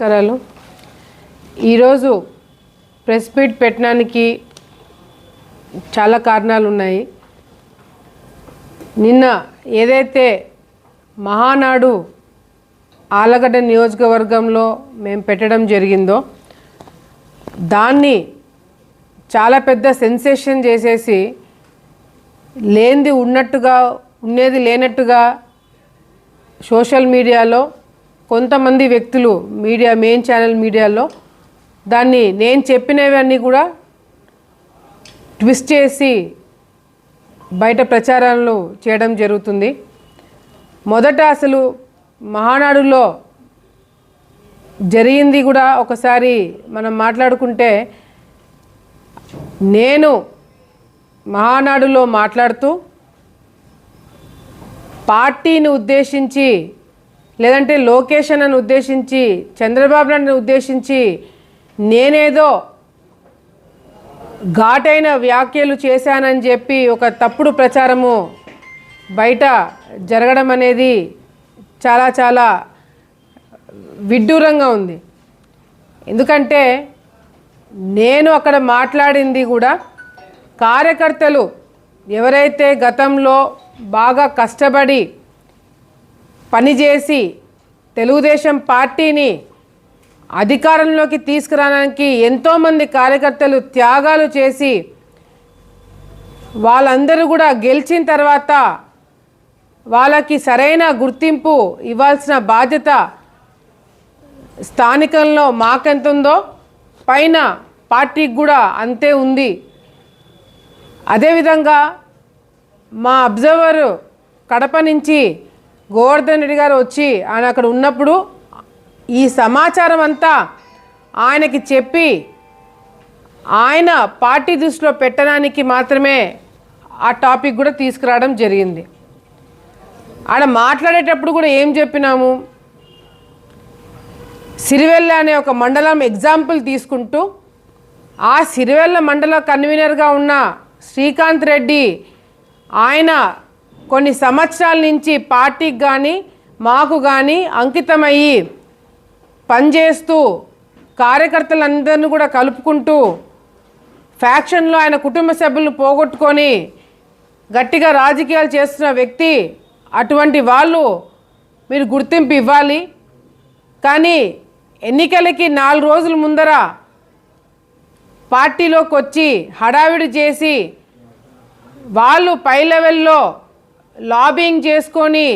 నమస్కారాలు. ఈరోజు press meet పెట్టడానికి చాలా కారణాలు ఉన్నాయి నిన్న ఏదైతే మహానాడు ఆలగడ్డ నియోజకవర్గంలో మేము పెట్టడం జరిగిందో దాన్ని చాలా పెద్ద సెన్సేషన్ చేసేసి లేనిది ఉన్నట్టుగా ఉండేది లేనట్టుగా సోషల్ మీడియాలో కొంతమంది వ్యక్తులు మీడియా మెయిన్ ఛానల్ మీడియాలో దాన్ని నేను చెప్పినవన్నీ కూడా ట్విస్ట్ చేసి బయట ప్రచారాలు చేయడం జరుగుతుంది. మొదట అసలు మహానాడులో జరిగింది కూడా ఒకసారి మనం మాట్లాడుకుంటే నేను మహానాడులో మాట్లాడుతూ పార్టీని ఉద్దేశించి లేదంటే లోకేషన్ అని ఉద్దేశించి చంద్రబాబు నాయుడుని ఉద్దేశించి నేనేదో ఘాటైన వ్యాఖ్యలు చేశానని చెప్పి ఒక తప్పుడు ప్రచారము బయట జరగడం అనేది చాలా చాలా విడ్డూరంగా ఉంది. ఎందుకంటే నేను అక్కడ మాట్లాడింది కూడా కార్యకర్తలు ఎవరైతే గతంలో బాగా కష్టపడి పనిచేసి తెలుగుదేశం పార్టీని అధికారంలోకి తీసుకురావడానికి ఎంతోమంది కార్యకర్తలు త్యాగాలు చేసి వాళ్ళందరూ కూడా గెలిచిన తర్వాత వాళ్ళకి సరైన గుర్తింపు ఇవ్వాల్సిన బాధ్యత స్థానికంలో మాకెంత ఉందో పైన పార్టీకి కూడా అంతే ఉంది. అదేవిధంగా మా అబ్జర్వరు కడప నుంచి గోవర్ధన్ రెడ్డి గారు వచ్చి ఆయన అక్కడ ఉన్నప్పుడు ఈ సమాచారం అంతా ఆయనకి చెప్పి ఆయన పార్టీ దృష్టిలో పెట్టడానికి మాత్రమే ఆ టాపిక్ కూడా తీసుకురావడం జరిగింది. ఆడ మాట్లాడేటప్పుడు కూడా ఏం చెప్పినాము? సిరివెల్ల అనే ఒక మండలం ఎగ్జాంపుల్ తీసుకుంటూ ఆ సిరివెల్ల మండల కన్వీనర్గా ఉన్న శ్రీకాంత్ రెడ్డి ఆయన కొన్ని సంవత్సరాల నుంచి పార్టీకి కానీ మాకు కానీ అంకితమయ్యి పనిచేస్తూ కార్యకర్తలందరినీ కూడా కలుపుకుంటూ ఫ్యాక్షన్లో ఆయన కుటుంబ సభ్యులను పోగొట్టుకొని గట్టిగా రాజకీయాలు చేస్తున్న వ్యక్తి అటువంటి వాళ్ళు మీరు గుర్తింపు ఇవ్వాలి. కానీ ఎన్నికలకి నాలుగు రోజుల ముందర పార్టీలోకి వచ్చి హడావిడి చేసి వాళ్ళు పై లెవెల్లో లాబింగ్ చేసుకొని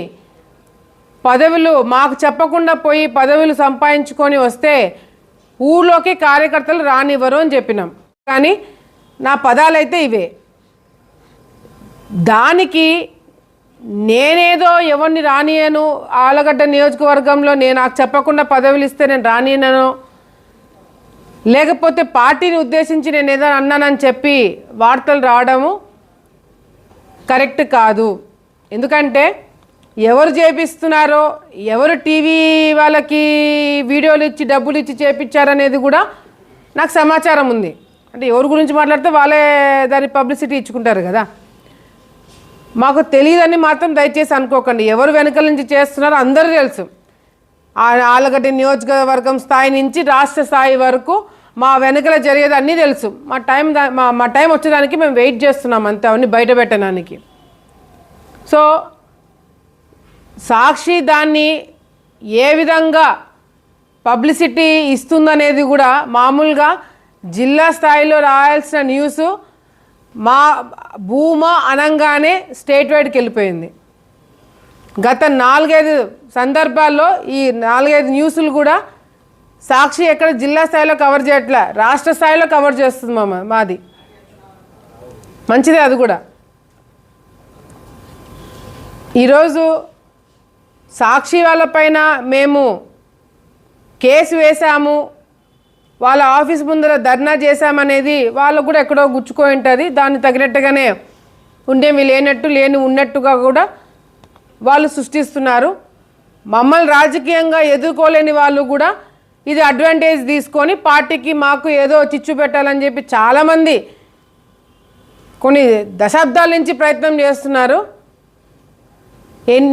పదవులు మాకు చెప్పకుండా పోయి పదవులు సంపాదించుకొని వస్తే ఊళ్ళోకి కార్యకర్తలు రానివ్వరు అని చెప్పినాం. కానీ నా పదాలైతే ఇవే. దానికి నేనేదో ఎవరిని రానియను ఆలగడ్డ నియోజకవర్గంలో నేను నాకు చెప్పకుండా పదవులు ఇస్తే నేను రానియనను. లేకపోతే పార్టీని ఉద్దేశించి నేను ఏదో అన్నానని చెప్పి వార్తలు రావడము కరెక్ట్ కాదు. ఎందుకంటే ఎవరు చేపిస్తున్నారో ఎవరు టీవీ వాళ్ళకి వీడియోలు ఇచ్చి డబ్బులు ఇచ్చి చేపించారనేది కూడా నాకు సమాచారం ఉంది. అంటే ఎవరి గురించి మాట్లాడితే వాళ్ళే దాని పబ్లిసిటీ ఇచ్చుకుంటారు కదా. మాకు తెలియదని మాత్రం దయచేసి అనుకోకండి. ఎవరు వెనకల నుంచి చేస్తున్నారో అందరూ తెలుసు. ఆలగడ్డ నియోజకవర్గం స్థాయి నుంచి రాష్ట్ర స్థాయి వరకు మా వెనకల జరిగేది అన్నీ తెలుసు. మా టైం మా మా టైం వచ్చేదానికి మేము వెయిట్ చేస్తున్నాం అంతే అవన్నీ బయట పెట్టడానికి. సో సాక్షి దాన్ని ఏ విధంగా పబ్లిసిటీ ఇస్తుందనేది కూడా మామూలుగా జిల్లా స్థాయిలో రాయాల్సిన న్యూస్ మా భూమా అనంగానే స్టేట్ వైడ్కి వెళ్ళిపోయింది. గత నాలుగైదు సందర్భాల్లో ఈ నాలుగైదు న్యూస్లు కూడా సాక్షి ఎక్కడ జిల్లా స్థాయిలో కవర్ చేయట్లే రాష్ట్ర స్థాయిలో కవర్ చేస్తుంది మా మాది. మంచిదే అది కూడా. ఈరోజు సాక్షి వాళ్ళపైన మేము కేసు వేశాము. వాళ్ళ ఆఫీస్ ముందర ధర్నా చేశామనేది వాళ్ళకు కూడా ఎక్కడో గుచ్చుకో ఉంటుంది. దాన్ని తగినట్టుగానే ఉండేవి లేనట్టు లేని ఉన్నట్టుగా కూడా వాళ్ళు సృష్టిస్తున్నారు. మమ్మల్ని రాజకీయంగా ఎదుర్కోలేని వాళ్ళు కూడా ఇది అడ్వాంటేజ్ తీసుకొని పార్టీకి మాకు ఏదో చిచ్చు పెట్టాలని చెప్పి చాలామంది కొన్ని దశాబ్దాల నుంచి ప్రయత్నం చేస్తున్నారు.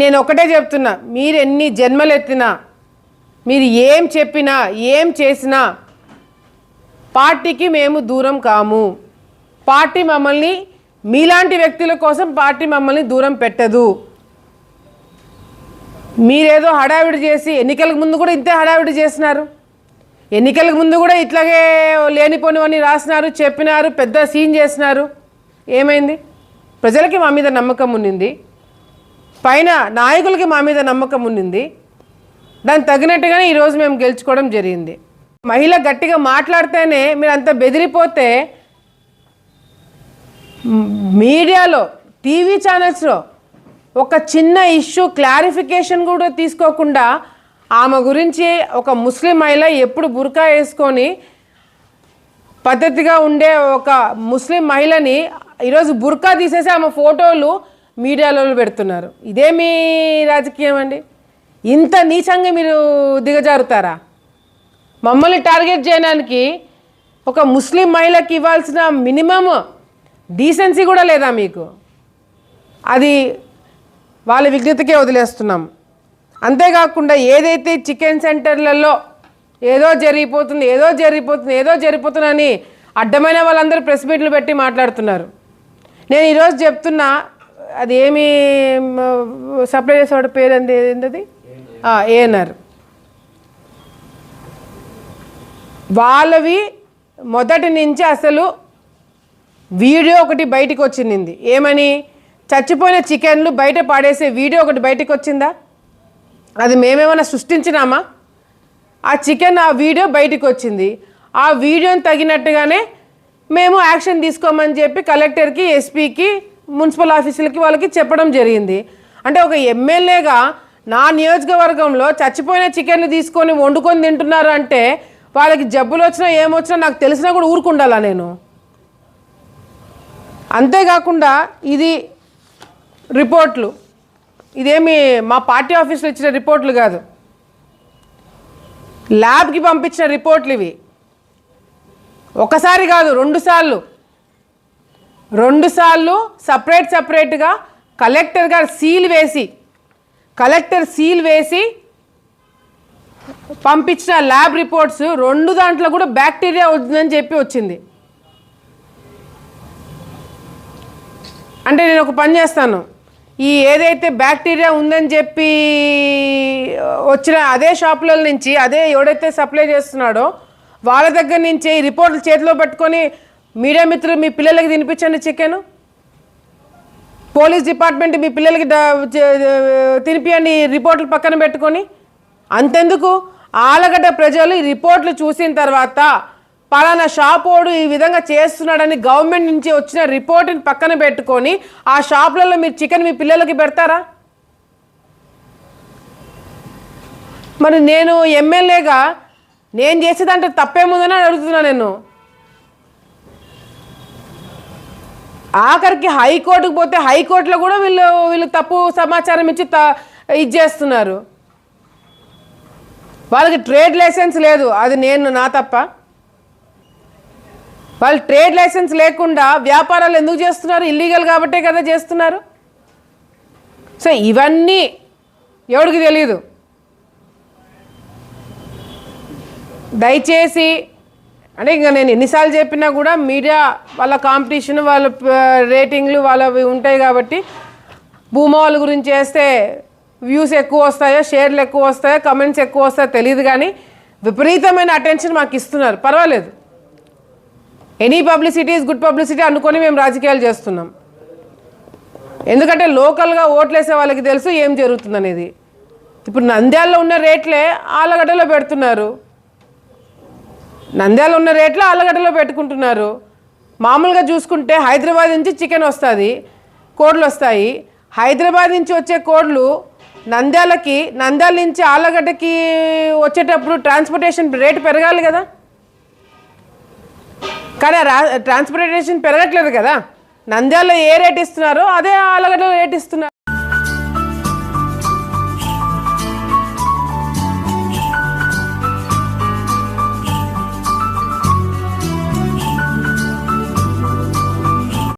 నేను ఒకటే చెప్తున్నా మీరు ఎన్ని జన్మలు ఎత్తినా మీరు ఏం చెప్పినా ఏం చేసినా పార్టీకి మేము దూరం కాము. పార్టీ మమ్మల్ని మీలాంటి వ్యక్తుల కోసం పార్టీ మమ్మల్ని దూరం పెట్టదు. మీరేదో హడావిడి చేసి ఎన్నికలకు ముందు కూడా ఇంతే హడావిడి చేసినారు. ఎన్నికలకు ముందు కూడా ఇట్లాగే లేనిపోనివన్నీ రాసినారు చెప్పినారు పెద్ద సీన్ చేసినారు. ఏమైంది? ప్రజలకి మా మీద నమ్మకం ఉండింది పైన నాయకులకి మా మీద నమ్మకం ఉండింది దానికి తగినట్టుగానే ఈరోజు మేము గెలుచుకోవడం జరిగింది. మహిళ గట్టిగా మాట్లాడితేనే మీరు అంత బెదిరిపోతే మీడియాలో టీవీ ఛానల్స్లో ఒక చిన్న ఇష్యూ క్లారిఫికేషన్ కూడా తీసుకోకుండా ఆమె గురించి ఒక ముస్లిం మహిళ ఎప్పుడు బుర్కా వేసుకొని పద్ధతిగా ఉండే ఒక ముస్లిం మహిళని ఈరోజు బుర్కా తీసేసి ఆమె ఫోటోలు మీడియాలో పెడుతున్నారు. ఇదే మీ రాజకీయం అండి. ఇంత నీచంగా మీరు దిగజారుతారా? మమ్మల్ని టార్గెట్ చేయడానికి ఒక ముస్లిం మహిళకి ఇవ్వాల్సిన మినిమం డీసెన్సీ కూడా లేదా మీకు? అది వాళ్ళ విఘ్నతకే వదిలేస్తున్నాం. అంతేకాకుండా ఏదైతే చికెన్ సెంటర్లలో ఏదో జరిగిపోతుంది ఏదో జరిగిపోతుంది ఏదో జరిగిపోతుందని అడ్డమైన వాళ్ళందరూ ప్రెస్ మీట్లు పెట్టి మాట్లాడుతున్నారు. నేను ఈరోజు చెప్తున్నా అది ఏమి సప్లై చేసేవాడు పేరు అంది ఏంటది ఏఎన్ఆర్. వాళ్ళవి మొదటి నుంచి అసలు వీడియో ఒకటి బయటకు వచ్చింది. ఏమని? చచ్చిపోయిన చికెన్లు బయట పాడేసే వీడియో ఒకటి బయటకు వచ్చిందా? అది మేమేమైనా సృష్టించినామా? ఆ చికెన్ ఆ వీడియో బయటకు వచ్చింది. ఆ వీడియోని తగినట్టుగానే మేము యాక్షన్ తీసుకోమని చెప్పి కలెక్టర్కి ఎస్పీకి మున్సిపల్ ఆఫీసులకి వాళ్ళకి చెప్పడం జరిగింది. అంటే ఒక ఎమ్మెల్యేగా నా నియోజకవర్గంలో చచ్చిపోయిన చికెన్లు తీసుకొని వండుకొని తింటున్నారు అంటే వాళ్ళకి జబ్బులు వచ్చినా ఏమొచ్చినా నాకు తెలిసినా కూడా ఊరుకుండాలా నేను. అంతేకాకుండా ఇది రిపోర్ట్లు. ఇదేమి మా పార్టీ ఆఫీస్లో ఇచ్చిన రిపోర్ట్లు కాదు. ల్యాబ్కి పంపించిన రిపోర్ట్లు ఇవి. ఒకసారి కాదు రెండుసార్లు రెండుసార్లు సపరేట్ సపరేట్గా కలెక్టర్ గారు సీల్ వేసి కలెక్టర్ సీల్ వేసి పంపించిన ల్యాబ్ రిపోర్ట్స్ రెండు దాంట్లో కూడా బ్యాక్టీరియా ఉందని చెప్పి వచ్చింది. అంటే నేను ఒక పని చేస్తాను. ఈ ఏదైతే బ్యాక్టీరియా ఉందని చెప్పి వచ్చిన అదే షాపుల నుంచి అదే ఎవడైతే సప్లై చేస్తున్నాడో వాళ్ళ దగ్గర నుంచి ఈ రిపోర్ట్లు చేతిలో పెట్టుకొని మీడియా మిత్రులు మీ పిల్లలకి తినిపించండి చికెన్. పోలీస్ డిపార్ట్మెంట్ మీ పిల్లలకి తినిపియండి రిపోర్ట్లు పక్కన పెట్టుకొని. అంతెందుకు? ఆలగడ్డ ప్రజలు ఈ రిపోర్ట్లు చూసిన తర్వాత పలానా షాపోడు ఈ విధంగా చేస్తున్నాడని గవర్నమెంట్ నుంచి వచ్చిన రిపోర్ట్ని పక్కన పెట్టుకొని ఆ షాపులలో మీరు చికెన్ మీ పిల్లలకి పెడతారా? మరి నేను ఎమ్మెల్యేగా నేను చేసేదంటే తప్పేముందని అడుగుతున్నా నేను. ఆఖరికి హైకోర్టుకు పోతే హైకోర్టులో కూడా వీళ్ళు వీళ్ళు తప్పు సమాచారం ఇచ్చి త ఇది చేస్తున్నారు. వాళ్ళకి ట్రేడ్ లైసెన్స్ లేదు. అది నేను నా తప్ప. వాళ్ళు ట్రేడ్ లైసెన్స్ లేకుండా వ్యాపారాలు ఎందుకు చేస్తున్నారు? ఇల్లీగల్ కాబట్టే కదా చేస్తున్నారు. సో ఇవన్నీ ఎవడికి తెలియదు దయచేసి అంటే ఇంకా నేను ఎన్నిసార్లు చెప్పినా కూడా మీడియా వాళ్ళ కాంపిటీషన్ వాళ్ళ రేటింగ్లు వాళ్ళవి ఉంటాయి కాబట్టి భూమా వాళ్ళ గురించి వేస్తే వ్యూస్ ఎక్కువ వస్తాయో షేర్లు ఎక్కువ వస్తాయో కమెంట్స్ ఎక్కువ వస్తాయో తెలియదు కానీ విపరీతమైన అటెన్షన్ మాకు ఇస్తున్నారు. పర్వాలేదు. Any publicity is good publicity అనుకొని మేము రాజకీయాలు చేస్తున్నాం. ఎందుకంటే లోకల్గా ఓట్లేసే వాళ్ళకి తెలుసు ఏం జరుగుతుందనేది. ఇప్పుడు నంద్యాలలో ఉన్న రేట్లే ఆలగడ్డలో పెడుతున్నారు. నంద్యాల ఉన్న రేట్లు ఆలగడ్డలో పెట్టుకుంటున్నారు. మామూలుగా చూసుకుంటే హైదరాబాద్ నుంచి చికెన్ వస్తుంది కోడ్లు వస్తాయి. హైదరాబాద్ నుంచి వచ్చే కోడ్లు నంద్యాలకి నంద్యాల నుంచి ఆలగడ్డకి వచ్చేటప్పుడు ట్రాన్స్పోర్టేషన్ రేటు పెరగాలి కదా. కానీ ఆ రా ట్రాన్స్పోర్టేషన్ పెరగట్లేదు కదా. నంద్యాలలో ఏ రేట్ ఇస్తున్నారో అదే ఆలగడ్డలో రేట్ ఇస్తున్నారు.